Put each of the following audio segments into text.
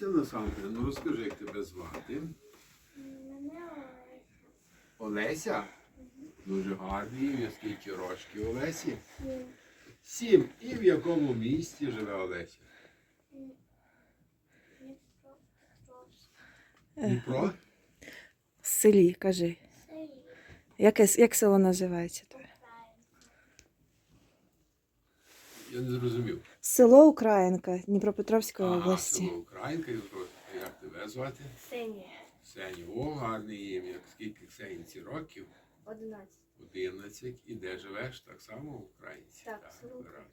Леся насамперед, ну розкажи, як тебе звати. Мене Олеся? Олеся? Дуже гарний ім'я. Скільки рочків Олесі? Олеся. Сім. І в якому місті живе Олеся? Дніпро? В селі, кажи. Яке, як село називається? твоє? Я не зрозумів. Село Українка Дніпропетровської Ага, області. село Українка. і Як тебе звати? Сині. Ксені. О, гарне ім'я. Скільки Ксенці років? Одинадцять. 11. І де живеш? Так само в Українці? Так, село гаразд. Українка.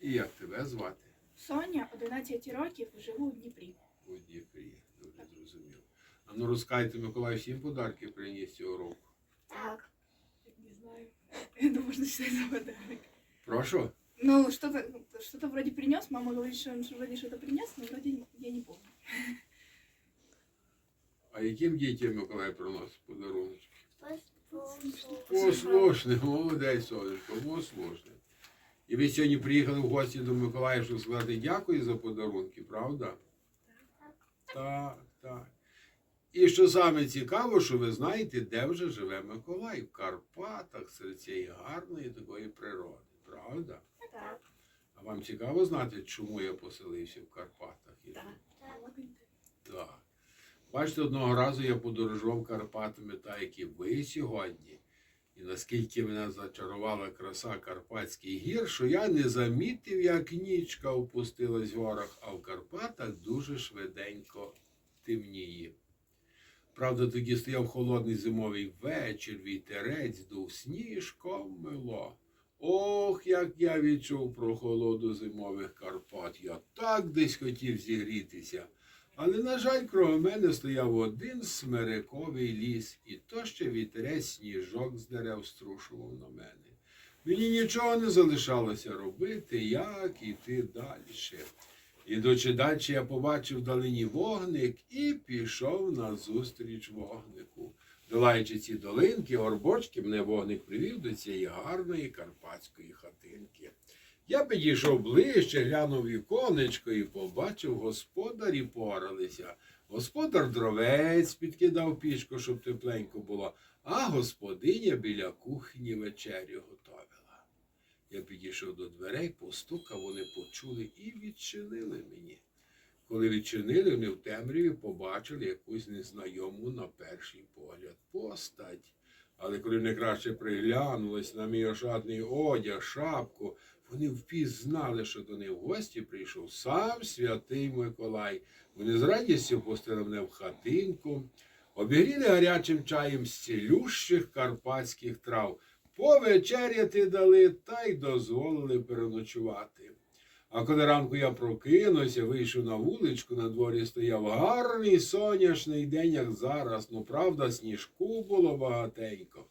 І як тебе звати? Соня 11 років живу у Дніпрі. У Дніпрі. Дуже зрозуміло. А ну розкайте, Миколай всім подарки приніс цього року. Так. Не знаю. Это можно считать за подарок. Прошу. Ну, что-то что вроде принес. Мама говорит, что он вроде что-то принес, но вроде я не помню. А яким дітям Миколай приносить подарунки? Послушай. Молодець, сонечко, послушний. І ви сьогодні приїхали в гості до Миколая, щоб сказати дякую за подарунки, правда? Так, так. І що саме цікаво, що ви знаєте, де вже живе Миколай, в Карпатах, серед цієї гарної такої природи, правда? Так. А вам цікаво знати, чому я поселився в Карпатах? Так. Так. Бачите, одного разу я подорожував Карпатами, так як і ви сьогодні. І наскільки мене зачарувала краса Карпатських гір, що я не замітив, як нічка опустилась в горах, а в Карпатах дуже швиденько темніє. Правда, тоді стояв холодний зимовий вечір, вітерець, дув сніжком мило. Ох, як я відчув прохолоду зимових Карпат. Я так десь хотів зігрітися. Але, на жаль, кругом мене стояв один смириковий ліс, і то ще вітерець сніжок з дерев струшував на мене. Мені нічого не залишалося робити, як іти далі. Ідучи далі, я побачив вдалині вогник і пішов назустріч вогнику. Долаючи ці долинки, горбочки, мене вогник привів до цієї гарної карпатської хатинки. Я підійшов ближче, глянув віконечко і побачив, господарі поралися. Господар дровець підкидав пічку, щоб тепленько було, а господиня біля кухні вечерю готовила. Я підійшов до дверей, постукав, вони почули і відчинили мені. Коли відчинили, вони в темряві побачили якусь незнайому на перший погляд постать. Але коли вони краще приглянулись на мій ошатний одяг, шапку, вони впізнали, що до них в гості прийшов сам святий Миколай. Вони з радістю пустили мене в хатинку, обігріли гарячим чаєм з цілющих карпатських трав, повечеряти дали та й дозволили переночувати. А коли ранку я прокинувся, вийшов на вуличку, на дворі стояв гарний сонячний день, як зараз. Ну, правда, сніжку було багатенько.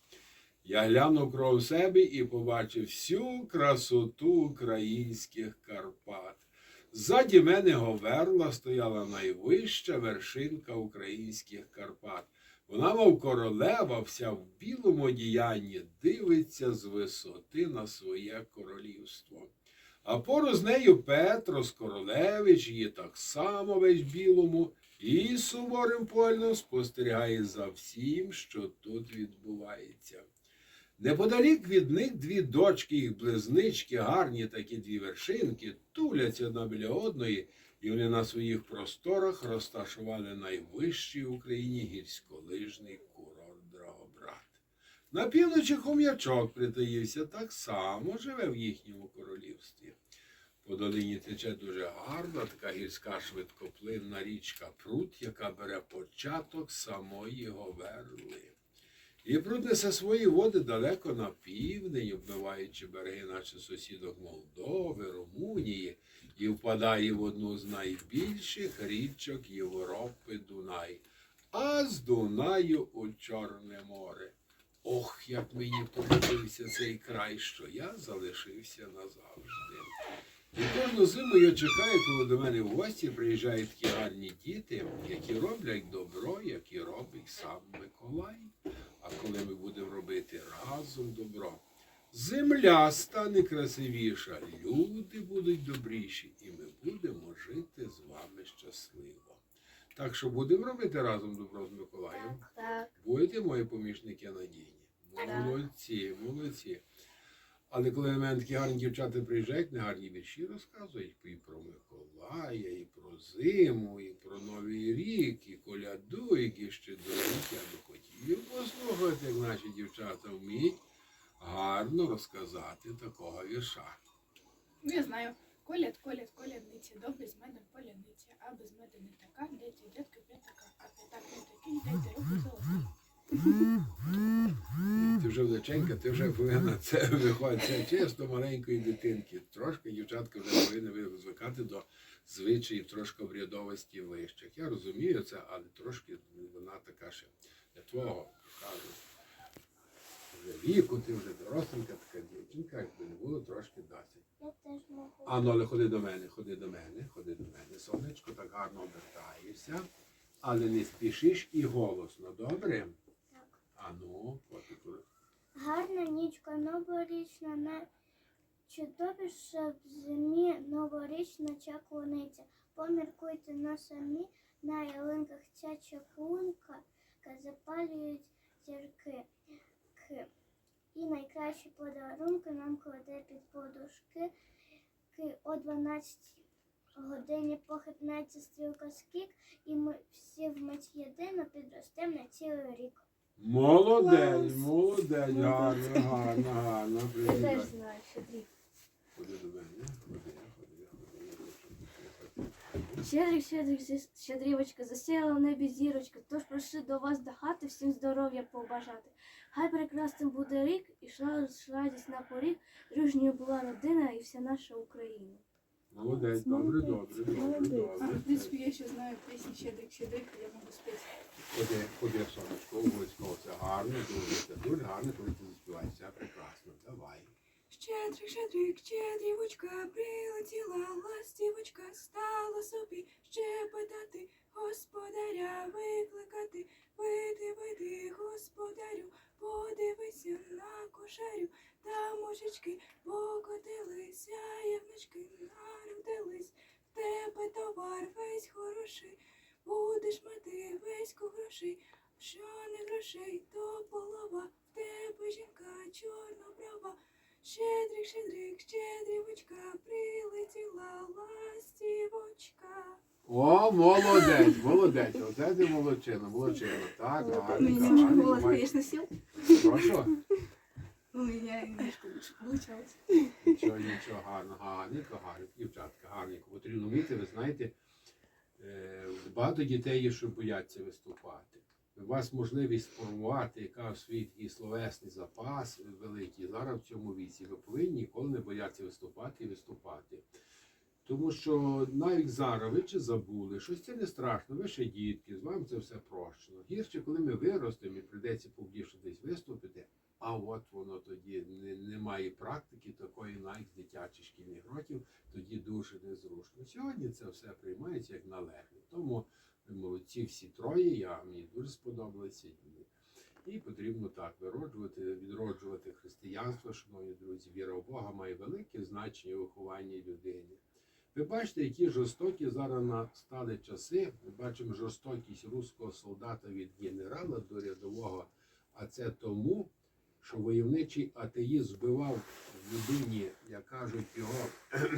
Я глянув кров себе і побачив всю красоту українських Карпат. Ззаді мене говерла стояла найвища вершинка українських Карпат. Вона, мов королева, вся в білому одіянні, дивиться з висоти на своє королівство. А поруч з нею Петрос Королевич, її так само весь білому, і суворим поглядом спостерігає за всім, що тут відбувається. Неподалік від них дві дочки, їх близнички, гарні такі дві вершинки, туляться одна біля одної, і вони на своїх просторах розташували найвищий в Україні гірськолижний. На півночі хом'ячок притаївся, так само живе в їхньому королівстві. По долині тече дуже гарна така гірська швидкоплинна річка Прут, яка бере початок самої Говерли. І пруд несе свої води далеко на південь, обмиваючи береги наших сусідок Молдови, Румунії, і впадає в одну з найбільших річок Європи Дунай, а з Дунаю у Чорне море. Ох, як мені подобався цей край, що я залишився назавжди. І кожну зиму я чекаю, коли до мене в гості приїжджають такі гарні діти, які роблять добро, які робить сам Миколай. А коли ми будемо робити разом добро, Земля стане красивіша, люди будуть добріші, і ми будемо жити з вами щасливо. Так що будемо робити разом добро з Миколаєм. Так. Будете мої помічники надійні. Молодці, молодці. Але коли на мене такі гарні дівчата приїжджають, не гарні вірші розказують і про Миколая, і про зиму, і про Новий рік, і коляду, які ще доруть. Я би хотів послухати, як наші дівчата вміють гарно розказати такого вірша. Ну, я знаю. Коляд, коляд, колядниці, добре з медом поляниці, а без меду не така, дайте дядька п'ятака, а п'ятак не такий, дайте руку золотий. Ти вже величенька, ти вже повинна це виходить. Це чисто маленької дитинки. Трошки дівчатка вже повинні звикати до звичаїв трошки врядовості вищих. Я розумію це, але трошки вона така ще для твого кажу. Вже віку, ти вже доросленька така дівчинка, якби не було трошки досить. А ну, але ходи до мене, ходи до мене, ходи до мене, сонечко, так гарно обертаєшся, але не спішиш і голосно, добре? Так. А ну. Гарна нічка новорічна, не чудовіша в зимі новорічна чаклуниця. Поміркуйте на самі, на ялинках ця чаклунка, запалюють зірки. І найкращі подарунки нам кладе під подушки. О 12 годині похитнеться стрілка скік, і ми всі вмить єдино підростемо на цілий рік. Молодець, Клас. молодець, гарно, гарно, гарно. Ти теж Привіт. знаєш, Андрій. Ходи до мене, ходи, ходи. Щедрик, щедрик, зі- щедрівочка, засіяла в небі зірочка, тож прошу до вас до хати всім здоров'я побажати. Хай прекрасним буде рік, і йшла радість на поріг, дружньою була родина і вся наша Україна. Молодець, добре, добре, добре, Молодець. А, в добре. принципе, я еще знаю песни «Щедрик, щедрик», я могу спеть. Ходи, ходи, сонечко, гарно, дуже, дуже гарно, коли ти прекрасно, давай. Щедрик, щедрик, щедрівочка, прилетіла ластівочка, стала собі щебетати, господаря викликати, вийди, вийди, господарю, подивися на кошарю, та мужички покотилися, явнички народились, в тебе товар весь хороший, будеш мати весь грошей, що не грошей, то полова, в тебе жінка чорноброва. Щедрик, щедрик, щедрівочка, прилетіла ластівочка. О, молодець, молодець, оце ти молодчина, молодчина, так, гарно, гарно, давай. сил. Прошу. У меня немножко лучше получалось. Нічого, нічого, гарно, гарненько, гарно, дівчатка, гарненько. Потрібно вміти, ви знаєте, е, багато дітей є, що бояться виступати. У вас можливість сформувати яка свій такий словесний запас великий зараз в цьому віці. Ви повинні ніколи не боятися виступати і виступати. Тому що навіть зараз ви чи забули, щось це не страшно, ви ще дітки, з вами це все прощено. Гірше, коли ми виростемо і прийдеться побільше десь виступити, а от воно тоді не, немає практики такої навіть з дитячих шкільних років, тоді дуже незручно. Сьогодні це все приймається як належне. Тому молодці всі троє, я, мені дуже сподобалися. І потрібно так вироджувати, відроджувати християнство, шановні друзі. Віра в Бога має велике значення у вихованні людини. Ви бачите, які жорстокі зараз настали часи. Ми бачимо жорстокість руського солдата від генерала до рядового. А це тому, що войовничий атеїст збивав в людині, як кажуть, його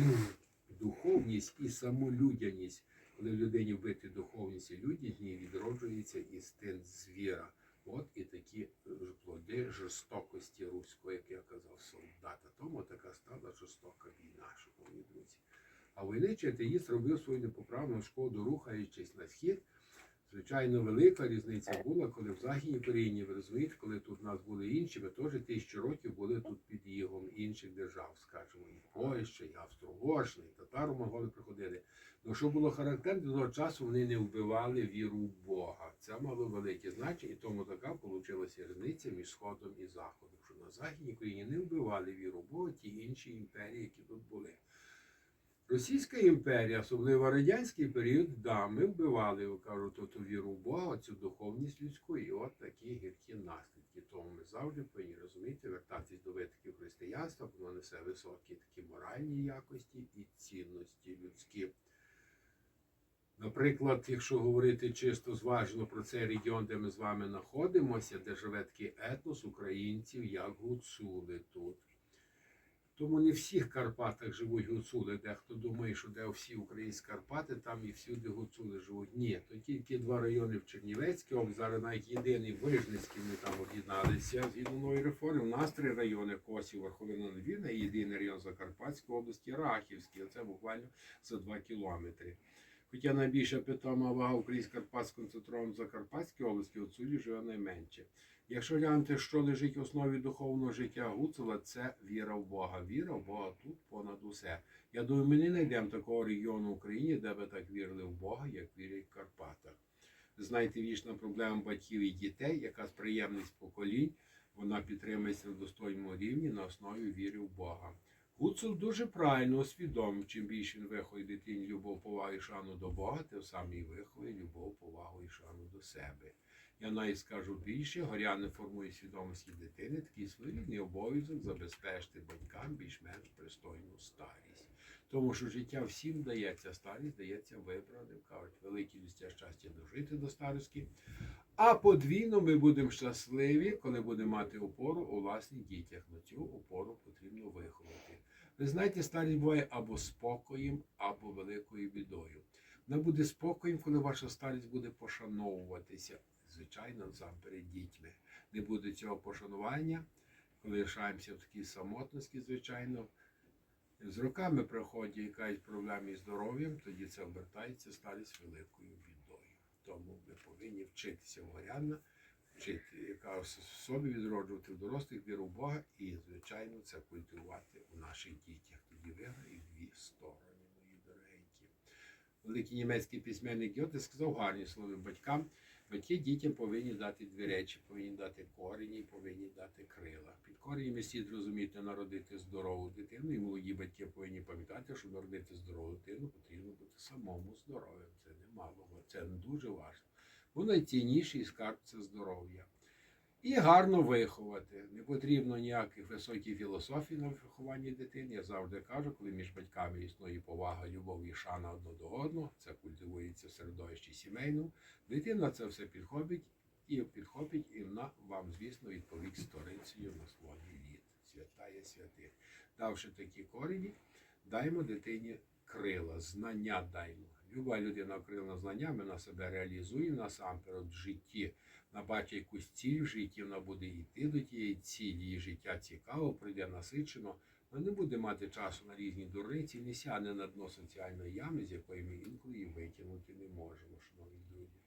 духовність і саму людяність. Коли в людині вбити духовність і людяність, ній відроджується інстинкт звіра. От і такі плоди жорстокості руського, як я казав, солдата. Тому така стала жорстока війна, шановні друзі. А войничий атеїст робив свою непоправну шкоду, рухаючись на схід. Звичайно, велика різниця була, коли в Західній Україні, ви розумієте, коли тут у нас були інші, ми теж тисячу років були тут під ігом інших держав, скажімо, і Польща, і Австро-Угорщина, і татаро-монголи приходили. Ну, що було характерно, до того часу вони не вбивали віру в Бога. Це мало велике значення, і тому така вийшла різниця між Сходом і Заходом. Що на Західній Україні не вбивали віру в Бога ті інші імперії, які тут були. Російська імперія, особливо радянський період, да, ми вбивали, я кажу, ту, ту віру в Бога, цю духовність людську, і от такі гіркі наслідки. Тому ми завжди повинні розуміти, вертатись до витоків християнства. воно несе високі такі моральні якості і цінності людські. Наприклад, якщо говорити чисто зважно про цей регіон, де ми з вами знаходимося, де живе такий етнос українців, як гуцули тут. Тому не в всіх Карпатах живуть гуцули. Дехто думає, що де всі українські Карпати, там і всюди гуцули живуть. Ні, то тільки два райони в Чернівецькій області, зараз навіть єдиний Вижницький, ми там об'єдналися згідно нової реформи. У нас три райони Косів, Верховина Львівна і єдиний район Закарпатської області Рахівський. Оце буквально за два кілометри. Хоча найбільша питома вага українських Карпат сконцентрована в Закарпатській області, от живе найменше. Якщо глянути, що лежить в основі духовного життя Гуцула, це віра в Бога. Віра в Бога тут понад усе. Я думаю, ми не знайдемо такого регіону в Україні, де би так вірили в Бога, як вірять в Карпатах. Знаєте, вічна проблема батьків і дітей, яка з приємність поколінь, вона підтримується на достойному рівні на основі віри в Бога. Гуцул дуже правильно усвідомив, чим більше він виховує дитині любов, повагу і шану до Бога, тим сам і виховує любов, повагу і шану до себе. Я навіть скажу більше, горяни формує свідомості дитини такий своєрідний обов'язок забезпечити батькам більш-менш пристойну старість. Тому що життя всім дається, старість дається вибраним. Кажуть, великі людське щастя дожити до старості. А подвійно ми будемо щасливі, коли будемо мати опору у власних дітях. На цю опору потрібно виховати. Ви знаєте, старість буває або спокоєм, або великою бідою. Вона буде спокоєм, коли ваша старість буде пошановуватися, звичайно, насамперед дітьми. Не буде цього пошанування, коли лишаємося в такій самотності, звичайно. З роками приходять якась проблема із здоров'ям, тоді це обертається старість великою бідою. Тому ми повинні вчитися горянна, вчити, яка в собі відроджувати в дорослих віру в Бога і, звичайно, це культивувати у наших дітях. Тоді виграє дві сторони, мої дорогенькі. Великий німецький письменник Гьоте сказав гарні слова батькам. Батьки дітям повинні дати дві речі, повинні дати корені, повинні дати крила. Під коренями слід розуміти народити здорову дитину, і молоді батьки повинні пам'ятати, що народити здорову дитину потрібно бути самому здоровим. Це немало, це дуже важливо. Бо найцінніший скарб це здоров'я. І гарно виховати. Не потрібно ніяких високих філософій на вихованні дитини. Я завжди кажу, коли між батьками існує повага, любов і шана одне до одного, це культивується в середовищі сімейному. Дитина це все підхопить і підхопить, і вона вам, звісно, відповість сторицею на своїй літ. Святає святих. Давши такі корені, даймо дитині крила, знання даймо. Люба людина окрилена знаннями на себе реалізує насамперед в житті. Вона бачить якусь ціль в житті, вона буде йти до тієї цілі, її життя цікаво, прийде насичено. Вона не буде мати часу на різні дурниці, не сяне на дно соціальної ями, з якої ми інколи її витягнути не можемо, шановні друзі.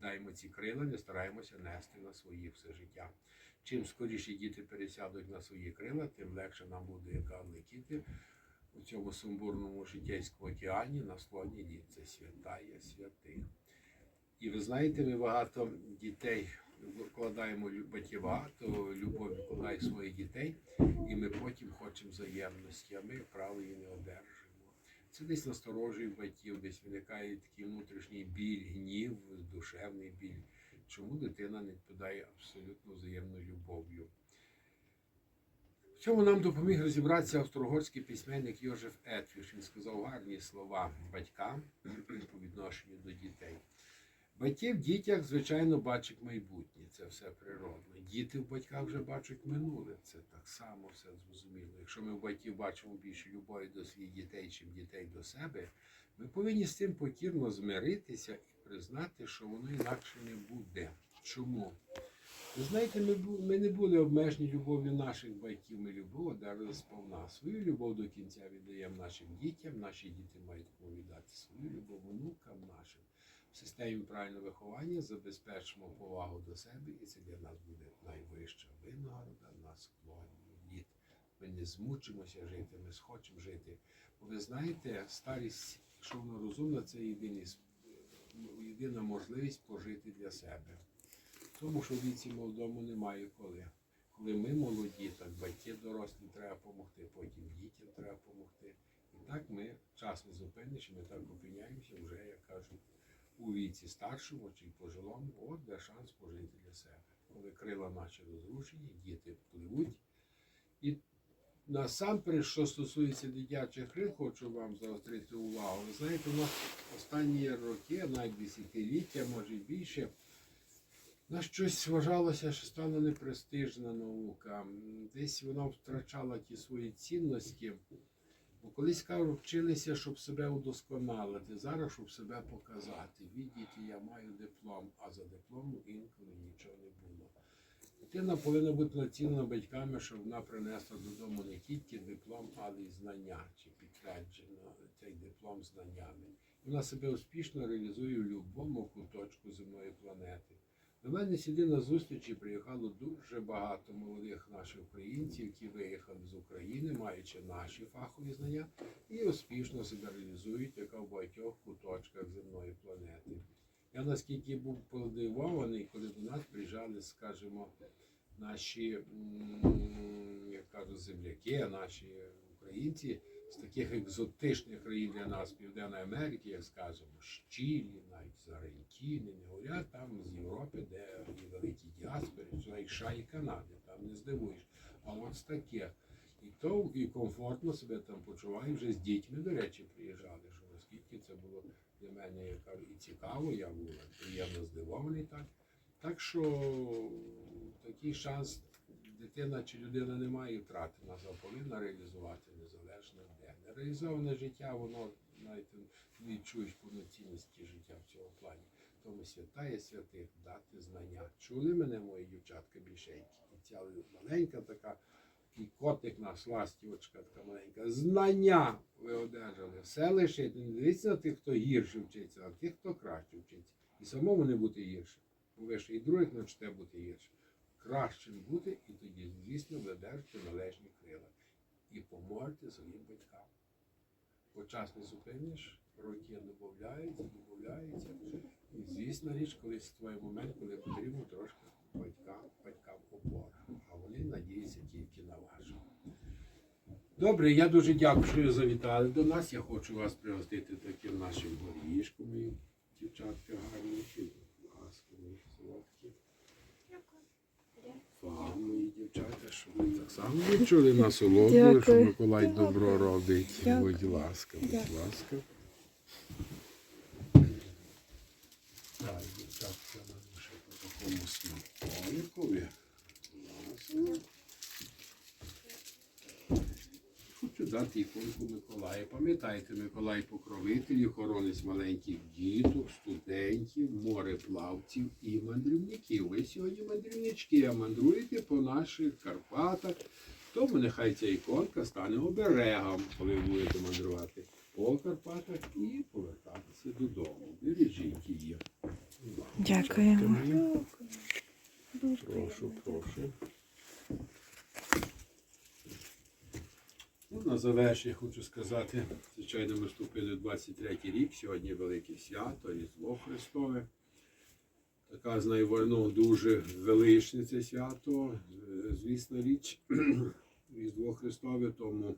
Даємо ці крила, не стараємося нести на свої все життя. Чим скоріше діти пересядуть на свої крила, тим легше нам буде яка летіти у цьому сумбурному життєйському океані на склоні літ. Це святає святих. І ви знаєте, ми багато дітей вкладаємо батьки багато любові вкладає своїх дітей, і ми потім хочемо взаємності, а ми право її не одержимо. Це десь насторожує батьків, десь виникає такий внутрішній біль, гнів, душевний біль. Чому дитина не відповідає абсолютно взаємною любов'ю? В цьому нам допоміг розібратися австрогорський письменник Йожеф Етвіш. Він сказав гарні слова батькам по відношенню до дітей. Батьки в дітях, звичайно, бачать майбутнє, це все природно. Діти в батьках вже бачать минуле, це так само все зрозуміло. Якщо ми в батьків бачимо більше любові до своїх дітей, чим дітей до себе, ми повинні з цим покірно змиритися і признати, що воно інакше не буде. Чому? Ви знаєте, ми, ми не були обмежені любов'ю наших батьків, ми любов одержали сповна. Свою любов до кінця віддаємо нашим дітям, наші діти мають віддати свою любов внукам нашим. В системі правильного виховання забезпечимо повагу до себе, і це для нас буде найвища винагорода на склоні літ. Ми не змучимося жити, ми схочемо жити. Бо ви знаєте, старість, якщо вона розумна, це єдиний, єдина можливість пожити для себе. Тому що віці молодому немає коли. Коли ми молоді, так батьки дорослі треба допомогти, потім дітям треба допомогти. І так ми час не зупиниш, ми так опиняємося вже, як кажуть, у віці старшому чи пожилому, от де шанс пожити для себе. Коли крила наші розрушені, діти пливуть, і насамперед, що стосується дитячих гри, хочу вам заострити увагу. Ви знаєте, у нас останні роки, навіть десятиліття, може більше, на щось вважалося, що стала непрестижна наука. Десь вона втрачала ті свої цінності. Бо колись кажу, вчилися, щоб себе удосконалити, зараз, щоб себе показати. Віддіти, я маю диплом, а за дипломом інколи нічого не було. Дитина повинна бути націлена батьками, щоб вона принесла додому не тільки диплом, але й знання, чи підтверджено цей диплом знаннями. Вона себе успішно реалізує в будь-якому куточку земної планети. До мене сюди на зустрічі приїхало дуже багато молодих наших українців, які виїхали з України, маючи наші фахові знання, і успішно себе реалізують яка в багатьох куточках земної планети. Я наскільки був подивований, коли до нас приїжджали, скажімо, наші, як кажуть, земляки, наші українці з таких екзотичних країн для нас Південної Америки, як скажемо, Чилі, навіть з Аргентини, не говорять там з Європи, де є великі діаспори, і США і Канади, там не здивуєш. А от з таких. І то і комфортно себе там почуваю, вже з дітьми, до речі, приїжджали, що наскільки це було для мене і цікаво, я був приємно здивований так. Так що такий шанс дитина чи людина не має втрати, вона повинна реалізувати незалежно де. Нереалізоване життя, воно навіть відчуєш повноцінності життя в цьому плані. Тому святає святих дати знання. Чули мене мої дівчатка більшенькі? І ця маленька така, і котик наш, ластівочка така маленька. Знання ви одержали. Все лишити. Не дивіться на тих, хто гірше вчиться, а тих, хто краще вчиться. І самому не бути гірше. Бо ви ще і других навчите бути гірше. Кращим бути, і тоді, звісно, ви держите належні крила. І поможете своїм батькам. Бо час не зупиниш, роки додаються, додаються. І звісно річ, колись твій момент, коли потрібно трошки батькам, батькам опора. А вони надіються тільки на вашу. Добре, я дуже дякую, що ви завітали до нас. Я хочу вас пригостити таким нашим горішком, мої дівчатка гарні, ласкові, солодкі. Мої дівчата, що ви так само відчули насолоду, що Дякую. Миколай добро робить. Дякую. Будь ласка, будь Дякую. ласка. Так, дівчатка, на ще по такому смаколикові. Будь ласка. Хочу дати іконку Миколая. Пам'ятайте, Миколай покровитель, охоронець маленьких діток, студентів, мореплавців і мандрівників. Ви сьогодні мандрівнички, а мандруєте по наших Карпатах. Тому нехай ця іконка стане оберегом, коли ви будете мандрувати по Карпатах і повертатися додому. Бережіть її. Дякуємо. Прошу, прошу. На завершення хочу сказати, звичайно, ми вступили в 23-й рік, сьогодні велике свято, Різдво Христове. Така, знаю, воно дуже величне це свято, звісно річ, Різдво Христове, тому,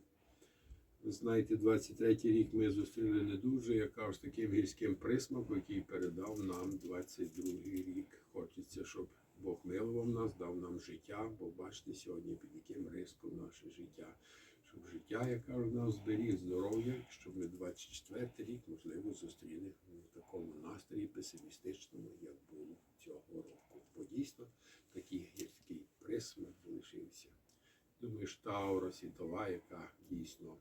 знаєте, 23-й рік ми зустріли не дуже, я кажу, з таким гірським присмаком, який передав нам 22-й рік. Хочеться, щоб Бог милував нас, дав нам життя, бо бачите сьогодні під яким риском наше життя. Щоб життя, я кажу, нам зберіг здоров'я, щоб ми 24 рік, можливо, зустріли в такому настрої песимістичному, як було цього року. Бо дійсно такий гірський присмак залишився. Думаю, що та аура світова, яка дійсно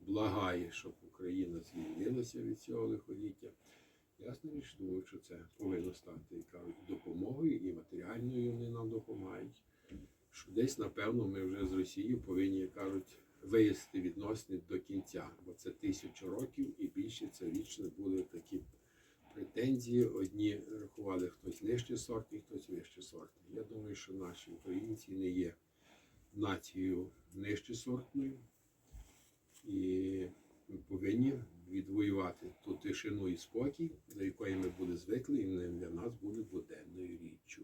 благає, щоб Україна звільнилася від цього лихоліття. Ясно річ, думаю, що це повинно стати допомогою і матеріальною вони нам допомагають. Що десь, напевно, ми вже з Росією повинні, як кажуть, вияснити відносини до кінця, бо це тисячу років і більше це вічно були такі претензії. Одні рахували хтось нижче сортний, хтось вище сортний. Я думаю, що наші українці не є нацією нижче сортною. І ми повинні відвоювати ту тишину і спокій, до якої ми були звикли, і для нас були буденною річчю.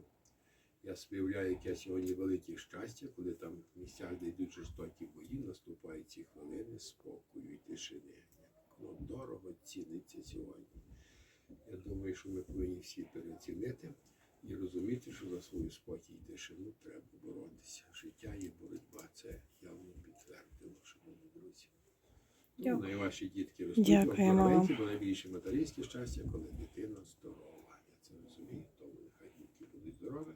Я співляю, яке сьогодні велике щастя, коли там в місцях, де йдуть жорстокі бої, наступають ці хвилини спокою і тишини. Воно дорого ціниться сьогодні. Я думаю, що ми повинні всі переоцінити і розуміти, що за свою спокій і тишину треба боротися. Життя і боротьба це явно підтверджено. Ну, Дякую. і ваші дітки ростуть, Дякуємо вам. бо найбільше материнське щастя, коли дитина здорова. Я це розумію, тому нехай дітки будуть здорові,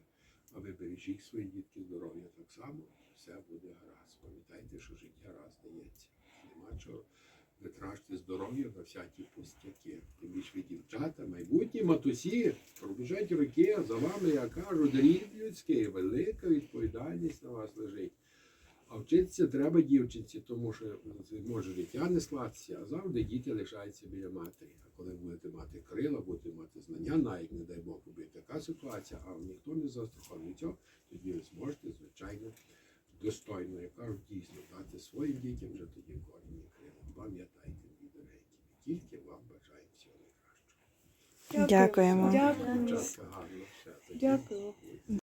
а ви бережіть свої дітки здоров'я так само, все буде гаразд. Пам'ятайте, що життя раз дається. Нема чого витрачати здоров'я на всякі пустяки. Тим більше ви дівчата, майбутні матусі, пробіжать роки, а за вами, я кажу, дріб людський, велика відповідальність на вас лежить. А вчитися треба дівчинці, тому що може життя не склатися, а завжди діти лишаються біля матері. А коли будете мати крила, будете мати знання, навіть не дай Бог буде така ситуація, а ніхто не застрахований від цього, тоді ви зможете, звичайно, достойно, я кажу, дійсно дати своїм дітям вже тоді корінні крила. Пам'ятайте, мої дорогенькі, тільки вам бажаємо всього найкращого. Дякуємо. Тоді. Дякую.